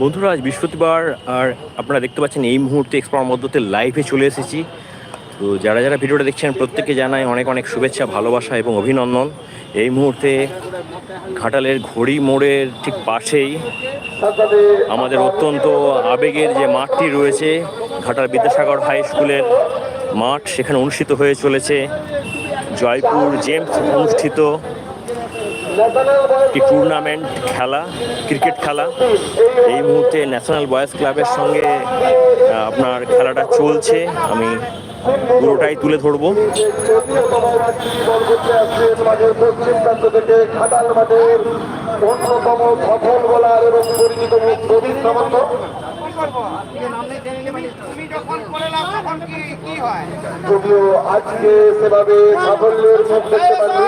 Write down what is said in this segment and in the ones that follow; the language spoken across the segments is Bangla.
বন্ধুরা, আজ বৃহস্পতিবার, আর আপনারা দেখতে পাচ্ছেন এই মুহূর্তে এক্সপ্লোর মধ্যতে লাইভে চলে এসেছি। তো যারা যারা ভিডিওটা দেখছেন, প্রত্যেককে জানাই অনেক অনেক শুভেচ্ছা, ভালোবাসা এবং অভিনন্দন। এই মুহূর্তে ঘাটালের ঘড়ি মোড়ের ঠিক পাশেই আমাদের অত্যন্ত আবেগের যে মাঠটি রয়েছে, ঘাটাল বিদ্যাসাগর হাই স্কুলের মাঠ, সেখানে অনুষ্ঠিত হয়ে চলেছে। জয়পুর জেমস অনুষ্ঠিত। একটি টুর্নামেন্ট খেলা ক্রিকেট খেলা। এই মুহূর্তে ন্যাশনাল বয়েজ ক্লাবের সঙ্গে আপনার খেলাটা চলছে। আমি পুরোটাই তুলে ধরবো। অন্যতম সফল বোলার এবং পরিচিত যদিও আজকে সেভাবে সাফল্যের মুখ দেখতে পাচ্ছি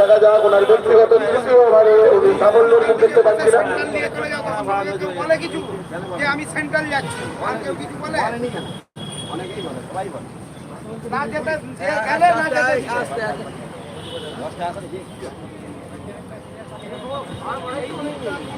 দেখা যাক ওনার ব্যক্তিগত তৃতীয় ওভারে উনি সাফল্যের মুখ দেখতে পাচ্ছি না। বলে কিছু আমি সেন্ট্রাল যাচ্ছি। আর কেউ কিছু বলে? না যেতে গেলে না যেতে দিলে। তিরিশের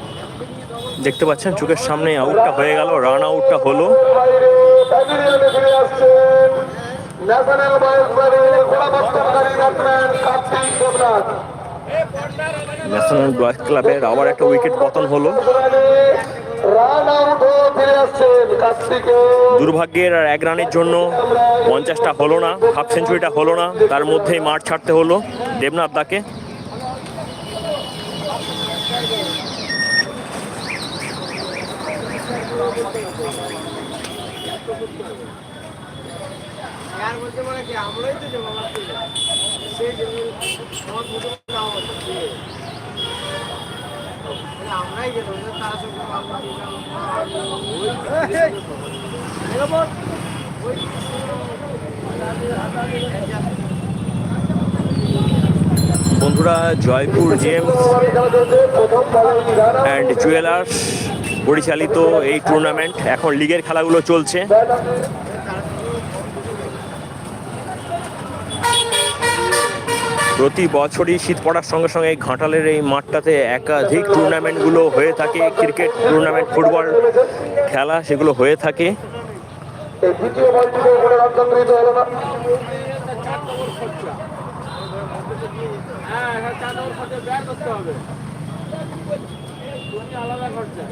দেখতে পাচ্ছেন, চোখের সামনে আউটটা হয়ে গেল রান আউটটা হলো। ন্যাশনাল বয়েজ ক্লাবের আবার একটা উইকেট পতন হলো। দুর্ভাগ্যের আর এক রানের জন্য পঞ্চাশটা হলো না হাফ সেঞ্চুরিটা হলো না, তার মধ্যেই মাঠ ছাড়তে হলো। দেবনাথ দাকে। আর বলতে পারে কি আমরাই তো জমা সেই আমার আমরাই যেত তারা সব বন্ধুরা জয়পুর জেমস প্রথম অ্যান্ড জুয়েলার্স পরিচালিত এই টুর্নামেন্ট এখন লিগের খেলাগুলো চলছে। প্রতি বছরই শীত পড়ার সঙ্গে সঙ্গে ঘাটালের এই মাঠটাতে একাধিক টুর্নামেন্টগুলো হয়ে থাকে। ক্রিকেট টুর্নামেন্ট ফুটবল খেলা সেগুলো হয়ে থাকে। না হ্যাঁ আলাদা খরচা।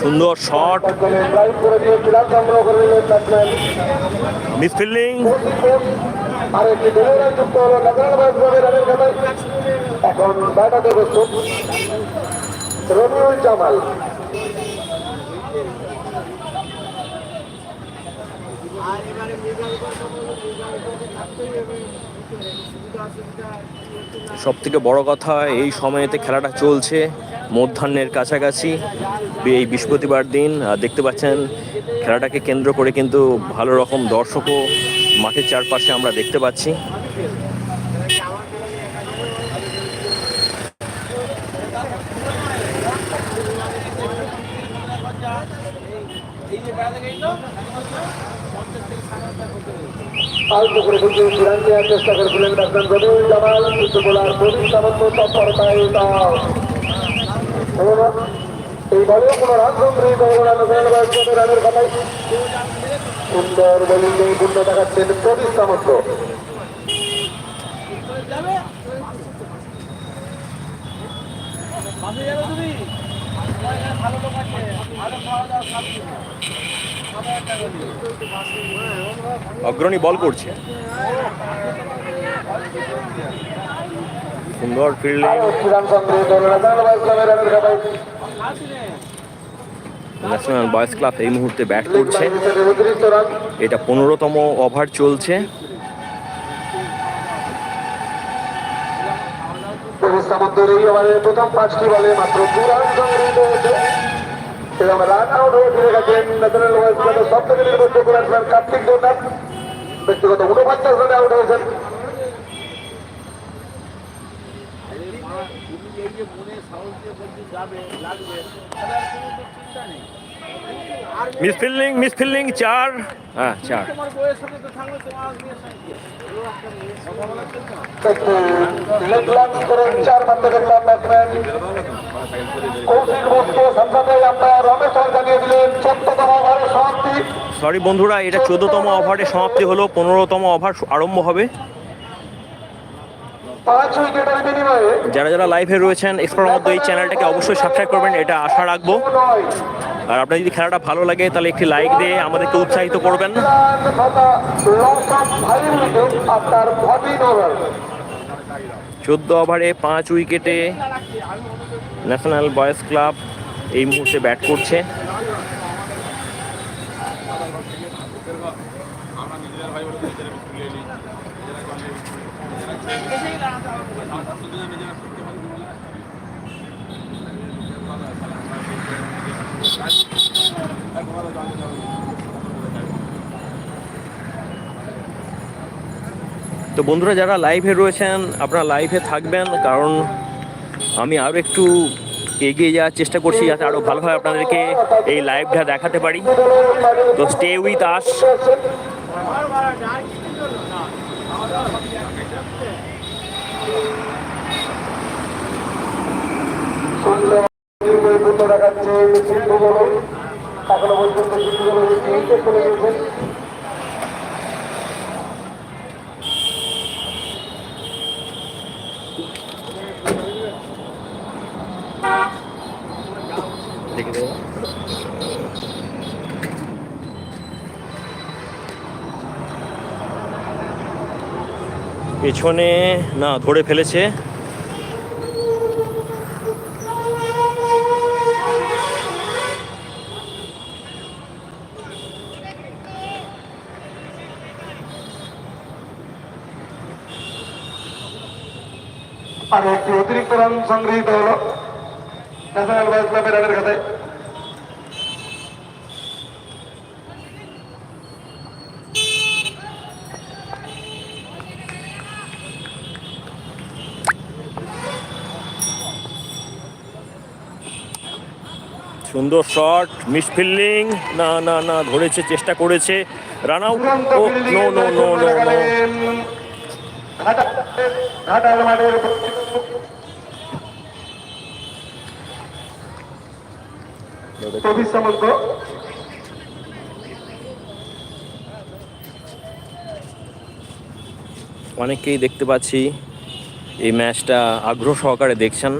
সুন্দর শট মিসফিল্ডিং এখন ব্যাটাতে প্রস্তুত রবিউল জামাল আর এবারে সব থেকে বড় কথা, এই সময়েতে খেলাটা চলছে মধ্যাহ্নের কাছাকাছি। এই বৃহস্পতিবার দিন দেখতে পাচ্ছেন খেলাটাকে কেন্দ্র করে কিন্তু ভালো রকম দর্শকও মাঠের চারপাশে আমরা দেখতে পাচ্ছি। আলতো করে বুঝিয়ে রান দেওয়ার চেষ্টা করেছিলেন ব্যাটসম্যান রবিউল জামাল, কিন্তু বোলার প্রদীপ সামন্ত তৎপর পায়ে তাও এই পূর্ণ দেখাচ্ছেন প্রদীপ সামন্ত। অগ্রণী বল করছে। সুন্দর ফিল্ডিং। ন্যাশনাল ক্লাব এই মুহূর্তে ব্যাট করছে। এটা পনেরোতম ওভার চলছে। পুলিশ সামন্তর এই ওভারের প্রথম পাঁচটি বলে মাত্র দু রান সংগৃহীত হয়েছে। এবং রান আউট হয়ে ফিরে গেছেন ন্যাশনাল ওয়াইজ ক্লাবের থেকে নির্ভরযোগ্য ব্যাটসম্যান কার্তিক দেবনাথ ব্যক্তিগত উনপঞ্চাশ রানে আউট হয়েছেন। মিস ফিল্ডিং মিস ফিল্ডিং চার। হ্যাঁ চার। সরি বন্ধুরা, এটা চোদ্দতম ওভারে সমাপ্তি হলো, পনেরোতম ওভার আরম্ভ হবে। যারা যারা লাইভে রয়েছেন, এক্সপ্লোর মধ্যে এই চ্যানেলটাকে অবশ্যই সাবস্ক্রাইব করবেন, এটা আশা রাখব। আর আপনার যদি খেলাটা ভালো লাগে, তাহলে একটি লাইক দিয়ে আমাদেরকে উৎসাহিত করবেন। চোদ্দ ওভারে পাঁচ উইকেটে ন্যাশনাল বয়েজ ক্লাব এই মুহূর্তে ব্যাট করছে। তো বন্ধুরা, যারা লাইভে রয়েছেন, আপনারা লাইভে থাকবেন, কারণ আমি আরও একটু এগিয়ে যাওয়ার চেষ্টা করছি যাতে আরও ভালোভাবে আপনাদেরকে এই লাইভটা দেখাতে পারি। তো স্টে উইথ আস দেখাচ্ছে এখনও পর্যন্ত পেছনে না ধরে ফেলেছে। আর একটি অতিরিক্ত রান সংগৃহীত হলো ন্যাশনাল বয়েজ ক্লাবের রানের খাতায় সুন্দর শট মিস ফিল্ডিং না না না ধরেছে চেষ্টা করেছে রান আউট। ও fielding no no no no no. Prabir Samanta অনেকেই দেখতে পাচ্ছি এই ম্যাচটা আগ্রহ সহকারে দেখছেন।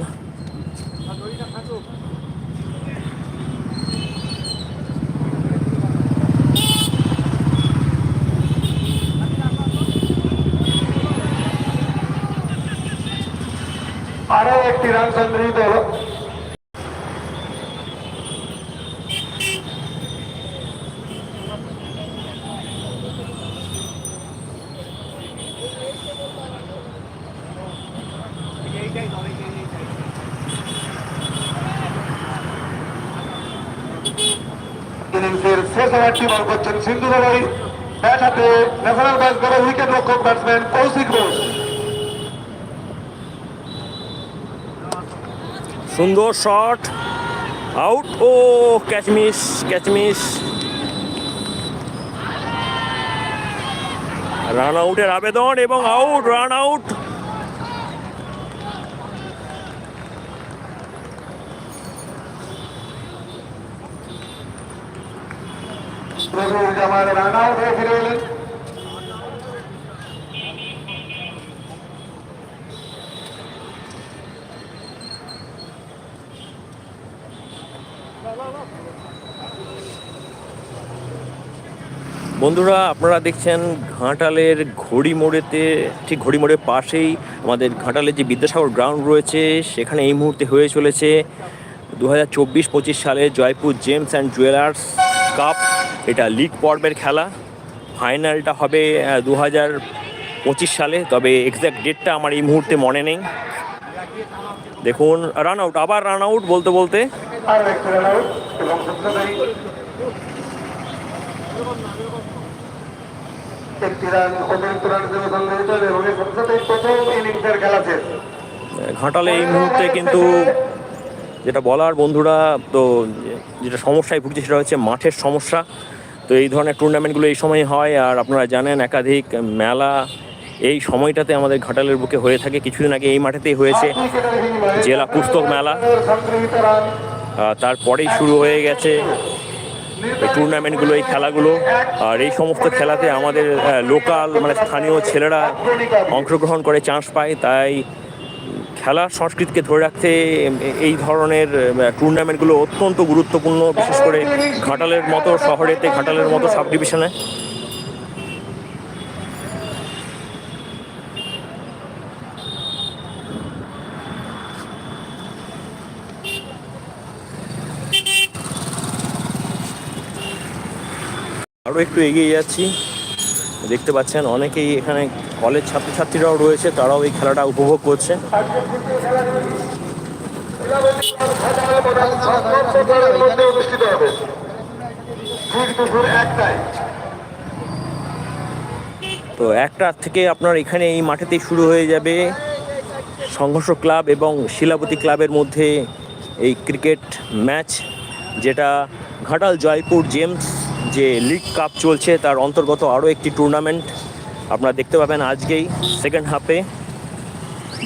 আরও একটি রান সংগৃহীত হলো। ইনিংসের শেষ ওভারটি বল করছেন সিন্ধু বাবাই ব্যাট হাতে ন্যাশনাল ব্যাস দলের উইকেট রক্ষক ব্যাটসম্যান কৌশিক ঘোষ। সুন্দর শট আউট ও catch miss catch miss run আউটের আবেদন এবং out run out run out হয়ে ফিরে এলেন বন্ধুরা, আপনারা দেখছেন ঘাটালের ঘড়ি মোড়েতে ঠিক ঘড়ি মোড়ের পাশেই আমাদের ঘাটালের যে বিদ্যাসাগর গ্রাউন্ড রয়েছে, সেখানে এই মুহূর্তে হয়ে চলেছে দু হাজার চব্বিশ পঁচিশ সালে Jaipur gems and jewellers. Cup এটা লিগ পর্বের খেলা। ফাইনালটা হবে দু হাজার পঁচিশ সালে তবে এক্স্যাক্ট ডেটটা আমার এই মুহূর্তে মনে নেই। দেখুন রান আউট আবার রান আউট বলতে বলতে। ঘাটালে এই মুহূর্তে কিন্তু যেটা বলার বন্ধুরা, তো যেটা সমস্যায় ভুগছে সেটা হচ্ছে মাঠের সমস্যা। তো এই ধরনের টুর্নামেন্টগুলো এই সময় হয়, আর আপনারা জানেন একাধিক মেলা এই সময়টাতে আমাদের ঘাটালের বুকে হয়ে থাকে। কিছুদিন আগে এই মাঠেতেই হয়েছে জেলা পুস্তক মেলা। তারপরেই শুরু হয়ে গেছে এই টুর্নামেন্টগুলো এই খেলাগুলো। আর এই সমস্ত খেলাতে আমাদের লোকাল মানে স্থানীয় ছেলেরা অংশগ্রহণ করে চান্স পায়। তাই খেলার সংস্কৃতিকে ধরে রাখতে এই ধরনের টুর্নামেন্টগুলো অত্যন্ত গুরুত্বপূর্ণ, বিশেষ করে ঘাটালের মতো শহরেতে, ঘাটালের মতো সাব ডিভিশনে আরও একটু এগিয়ে যাচ্ছি। দেখতে পাচ্ছেন, অনেকেই এখানে কলেজ ছাত্রছাত্রীরাও রয়েছে, তারাও এই খেলাটা উপভোগ করছে। তো একটা থেকে আপনার এখানে এই মাঠেতেই শুরু হয়ে যাবে। সংঘর্ষ ক্লাব এবং শিলাবতী ক্লাবের মধ্যে এই ক্রিকেট ম্যাচ, যেটা ঘাটাল জয়পুর জেমস যে লিগ কাপ চলছে, তার অন্তর্গত আরও একটি টুর্নামেন্ট আপনারা দেখতে পাবেন আজকেই সেকেন্ড হাফে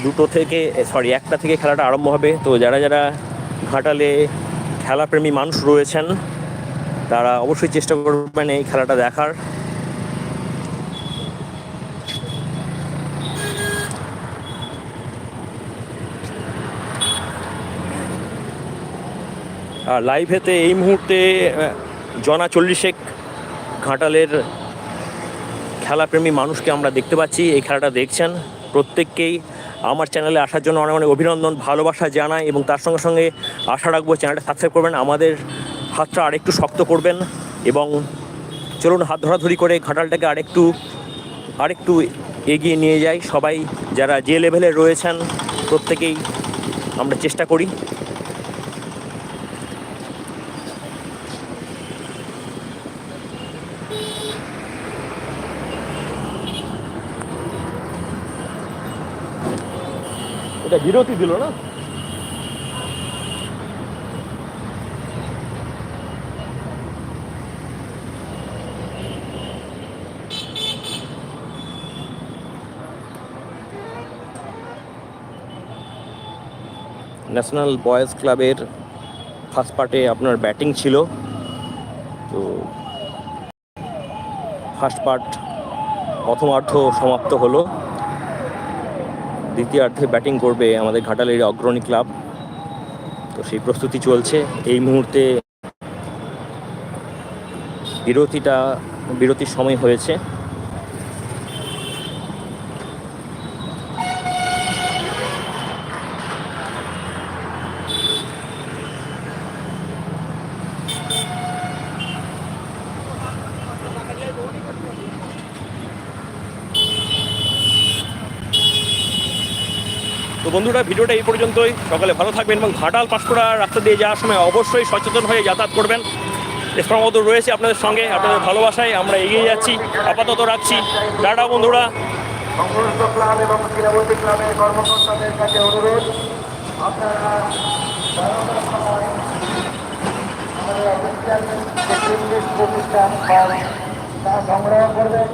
দুটো থেকে সরি একটা থেকে খেলাটা আরম্ভ হবে। তো যারা যারা ঘাটালে খেলাপ্রেমী মানুষ রয়েছেন, তারা অবশ্যই চেষ্টা করবেন এই খেলাটা দেখার। আর লাইভেতে এই মুহূর্তে জনা চল্লিশেক ঘাটালের খেলাপ্রেমী মানুষকে আমরা দেখতে পাচ্ছি। এই খেলাটা দেখছেন প্রত্যেককেই। আমার চ্যানেলে আসার জন্য অনেক অনেক অভিনন্দন, ভালোবাসা জানাই এবং তার সঙ্গে সঙ্গে আশা রাখব চ্যানেলটা সাবস্ক্রাইব করবেন, আমাদের হাতটা আরেকটু শক্ত করবেন এবং চলুন হাত ধরাধরি করে ঘাটালটাকে আরেকটু আরেকটু এগিয়ে নিয়ে যাই। সবাই যারা যে লেভেলে রয়েছেন, প্রত্যেকেই আমরা চেষ্টা করি। এটা বিরতি দিল না? ন্যাশনাল বয়েজ ক্লাবের ফার্স্ট পার্টে আপনার ব্যাটিং ছিল। তো ফার্স্ট পার্ট প্রথমার্ধ সমাপ্ত হলো। দ্বিতীয়ার্ধে ব্যাটিং করবে আমাদের ঘাটালের অগ্রণী ক্লাব। তো সেই প্রস্তুতি চলছে। এই মুহূর্তে বিরতিটা বিরতির সময় হয়েছে। তো বন্ধুরা, ভিডিওটা এই পর্যন্তই। সকালে ভালো থাকবেন এবং ঘাটাল পাঁশকুড়া রাস্তা দিয়ে যাওয়ার সময় অবশ্যই সচেতন হয়ে যাতায়াত করবেন। স্পর্মত রয়েছে আপনাদের সঙ্গে, আপনাদের ভালোবাসায় আমরা এগিয়ে যাচ্ছি। আপাতত রাখছি। টাটা বন্ধুরা। প্রতিষ্ঠান সংগ্রহ করবেন